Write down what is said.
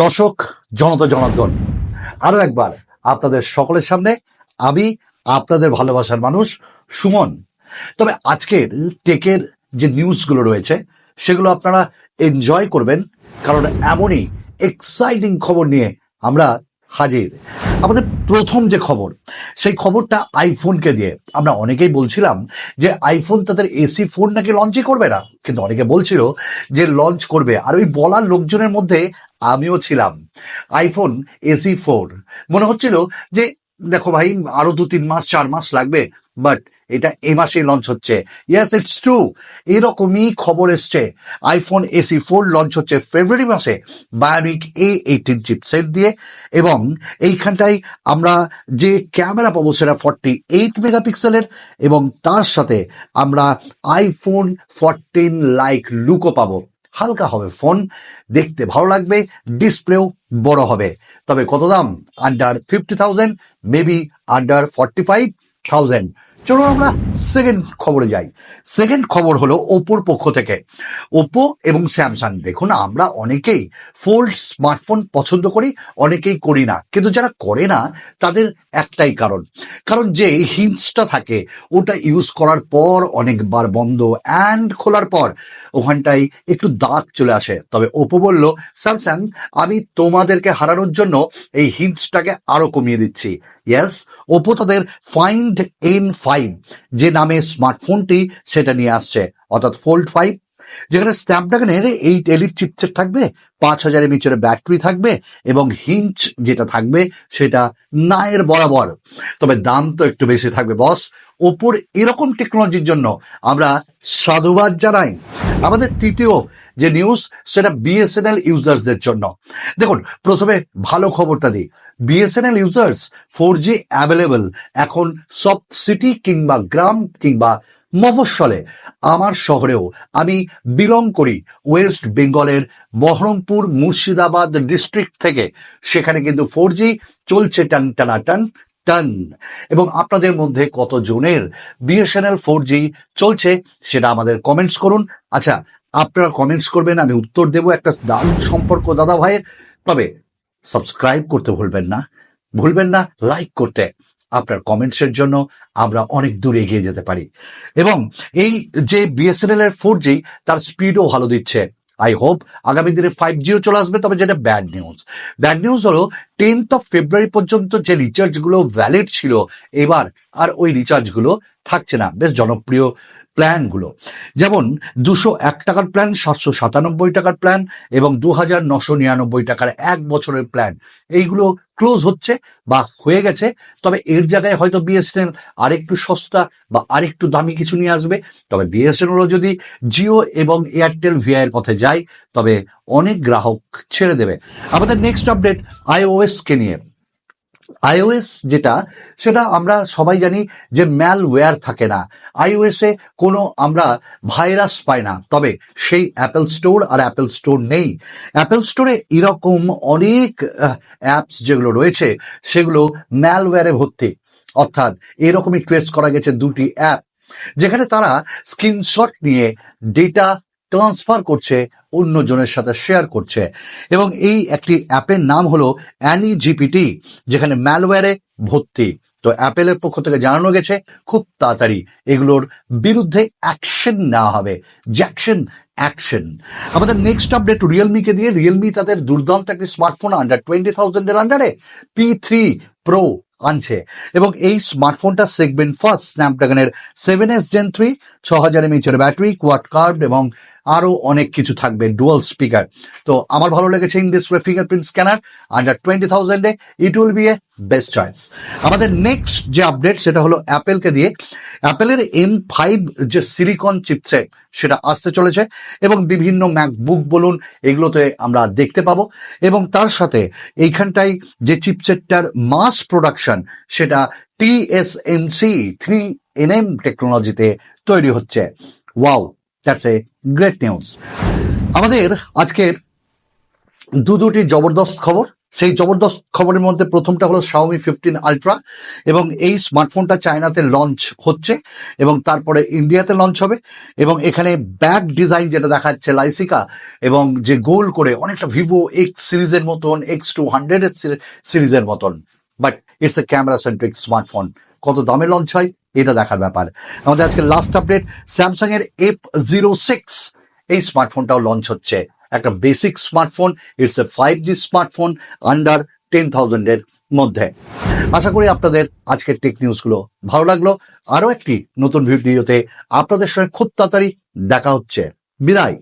দর্শক, জনতা, জনার্দন, আরও একবার আপনাদের সকলের সামনে আমি আপনাদের ভালোবাসার মানুষ সুমন। তবে আজকের টেকের যে নিউজগুলো রয়েছে, সেগুলো আপনারা এনজয় করবেন, কারণ এমনই এক্সাইটিং খবর নিয়ে আমরা হাজির। আমাদের প্রথম যে খবর, সেই খবরটা আইফোনকে দিয়ে। আমরা অনেকেই বলছিলাম যে আইফোন তাদের এসি ফোন নাকি লঞ্চই করবে না। কিন্তু অনেকে বলছিল যে লঞ্চ করবে। আর ওই বলার লোকজনের মধ্যে আমিও ছিলাম। আইফোন এসি ফোর মনে হচ্ছিল যে, দেখো ভাই আরও দু তিন মাস, চার মাস লাগবে বাট এটা এ মাসেই লঞ্চ হচ্ছে। ইয়াস ইটস ট্রু এরকমই খবর এসছে। আইফোন এসি ফোর লঞ্চ হচ্ছে ফেব্রুয়ারি মাসে বায়োনিক এ এইটিন চিপসেট দিয়ে এবং এইখানটায় আমরা যে ক্যামেরা পাবো সেটা ফর্টি এইট মেগাপিক্সেলের এবং তার সাথে আমরা আইফোন ফরটিন লাইক লুকও পাবো। হালকা হবে ফোন, দেখতে ভালো লাগবে ডিসপ্লেও বড় হবে। তবে কত দাম? Under fifty thousand maybe under forty five thousand চলুন আমরা সেকেন্ড খবরে যাই। সেকেন্ড খবর হলো ওপোর পক্ষ থেকে। ওপো এবং স্যামসাং, দেখুন আমরা অনেকেই ফোল্ড স্মার্টফোন পছন্দ করি, অনেকেই করি না। কিন্তু যারা করে না, তাদের একটাই কারণ। কারণ যে হিন্সটা থাকে, ওটা ইউজ করার পর অনেকবার বন্ধ অ্যান্ড খোলার পর ওখানটায় একটু দাগ চলে আসে। তবে ওপো বলল, স্যামসাং, আমি তোমাদেরকে হারানোর জন্য এই হিন্সটাকে আরও কমিয়ে দিচ্ছি। ইয়েস ওপো তাদের ফাইন্ড এন ফাইভ যে নামে স্মার্টফোনটি সেটা নিয়ে আসছে, অর্থাৎ ফোল্ড ফাইভ যেখানে স্ন্যাপড্রাগনের এইট এলিট চিপসেট থাকবে, পাঁচ হাজার এমএচের ব্যাটারি থাকবে, এবং হিঞ্চ যেটা থাকবে সেটা নায়ের বরাবর। তবে দাম তো একটু বেশি থাকবে বস ওপর এরকম টেকনোলজির জন্য আমরা সাধুবাদ জানাই। আমাদের তৃতীয় যে নিউজ সেটা বিএসএনএল ইউজার্সদের জন্য। দেখুন, প্রথমে ভালো খবরটা দিই। BSNL users four G available এখন সব সিটি কিংবা গ্রাম কিংবা মফস্বলে। আমার শহরেও আমি বিলং করি ওয়েস্ট বেঙ্গলের বহরমপুর মুর্শিদাবাদ ডিস্ট্রিক্ট থেকে। সেখানে কিন্তু ফোর জি চলছে টান টানা টান এবং আপনাদের মধ্যে কতজনের বিএসএনএল ফোর জি চলছে সেটা আমাদের কমেন্টস করুন। আচ্ছা আপনারা কমেন্টস করবেন, আমি উত্তর দেব একটা দারুণ সম্পর্ক দাদা ভাইয়ের। তবে সাবস্ক্রাইব করতে ভুলবেন না ভুলবেন না লাইক করতে আপনার কমেন্টসের জন্য আমরা অনেক দূর এগিয়ে যেতে পারি। এবং এই যে বিএসএনএল এর ফোর জি তার স্পিডও ভালো দিচ্ছে। আই হোপ আগামী দিনে ফাইভ জিও চলে আসবে, তবে যেটা ব্যাড নিউজ ব্যাড নিউজ হলো টেন্থ অফ ফেব্রুয়ারি পর্যন্ত যে রিচার্জগুলো ভ্যালিড ছিল, এবার আর ওই রিচার্জগুলো থাকছে না। বেশ জনপ্রিয় প্ল্যানগুলো যেমন, দুশো এক টাকার প্ল্যান সাতশো সাতানব্বই টাকার প্ল্যান এবং দু হাজার নশো নিরানব্বই টাকার এক বছরের প্ল্যান এইগুলো ক্লোজ হচ্ছে বা হয়ে গেছে, তবে এর জায়গায় হয়তো বিএসএনএল আরেকটু সস্তা বা আরেকটু দামি কিছু নিয়ে আসবে। তবে বিএসএনএলও যদি জিও এবং এয়ারটেল ভিআইয়ের পথে যায়, তবে অনেক গ্রাহক ছেড়ে দেবে। আমাদের নেক্সট আপডেট আইওএস কে নিয়ে। আইওএস যেটা, সেটা আমরা সবাই জানি যে ম্যালওয়্যার থাকে না। আইওএস কোনো আমরা ভাইরাস পাই না। তবে সেই অ্যাপেল স্টোর আর অ্যাপেল স্টোর নেই। অ্যাপেল স্টোরে এরকম অনেক অ্যাপস যেগুলো রয়েছে, সেগুলো ম্যালওয়্যারে ভর্তি। অর্থাৎ এরকমই ট্রেস করা গেছে দুটি অ্যাপ যেখানে তারা স্ক্রিনশট নিয়ে ডেটা ট্রান্সফার করছে অন্য জনের সাথে শেয়ার করছে। এবং এই একটি অ্যাপের নাম হলো অ্যানি জিপিটি যেখানে ম্যালওয়্যারে ভর্তি। তো অ্যাপেলের পক্ষ থেকে জানানো গেছে, খুব তাড়াতাড়ি এগুলোর বিরুদ্ধে অ্যাকশন নেওয়া হবে। জ্যাকশন অ্যাকশন আমাদের নেক্সট আপডেট রিয়েলমিকে দিয়ে রিয়েলমি তাদের দুর্দান্ত একটি স্মার্টফোন আন্ডার টোয়েন্টি থাউজেন্ডের আন্ডারে পি থ্রি প্রো আনছে। এবং এই স্মার্টফোনটা সেগমেন্ট ফার্স্ট স্ন্যাপড্রাগনের সেভেন এস জেন থ্রি ছ হাজার এমএচের ব্যাটারি কোয়াড কার্ড এবং আরও অনেক কিছু থাকবে ডুয়াল স্পিকার তো আমার ভালো লেগেছে in display fingerprint scanner under twenty থাউজেন্ডে it will be a best choice আমাদের নেক্সট যে আপডেট সেটা হলো অ্যাপেলকে দিয়ে। অ্যাপেলের এম ফাইভ যে সিলিকন চিপসেট সেটা আসতে চলেছে এবং বিভিন্ন ম্যাকবুক বলুন, এগুলোতে আমরা দেখতে পাবো। এবং তার সাথে এইখানটায় যে চিপসেটটার মাস প্রোডাকশন সেটা টিএসএমসি থ্রি এনএম টেকনোলজিতে তৈরি হচ্ছে। Wow that's a great news আমাদের আজকের দু দুটি জবরদস্ত খবর। সেই জবরদস্ত খবরের মধ্যে প্রথমটা হলো শাওমি ফিফটিন আলট্রা এবং এই স্মার্টফোনটা চায়নাতে লঞ্চ হচ্ছে এবং তারপরে ইন্ডিয়াতে লঞ্চ হবে এবং এখানে ব্যাক ডিজাইন যেটা দেখাচ্ছে লাইসিকা এবং যে গোল করে অনেকটা ভিভো এক্স সিরিজের মতন এক্স টু হান্ড্রেড সিরিজের মতন। But it's a camera centric smartphone কত দামে লঞ্চ হয়? এটা দেখার ব্যাপার। আমাদের আজকে লাস্ট আপডেট স্যামসাং এর এফ জিরো সিক্স এই স্মার্টফোনটাও লঞ্চ হচ্ছে। একটা basic smartphone it's a five G smartphone under ten থাউজেন্ডের মধ্যে। আশা করি আপনাদের আজকের টেক নিউজগুলো ভালো লাগল। আরও একটি নতুন ভিডিওতে আপনাদের সঙ্গে খুব তাড়াতাড়ি দেখা হচ্ছে। বিদায়।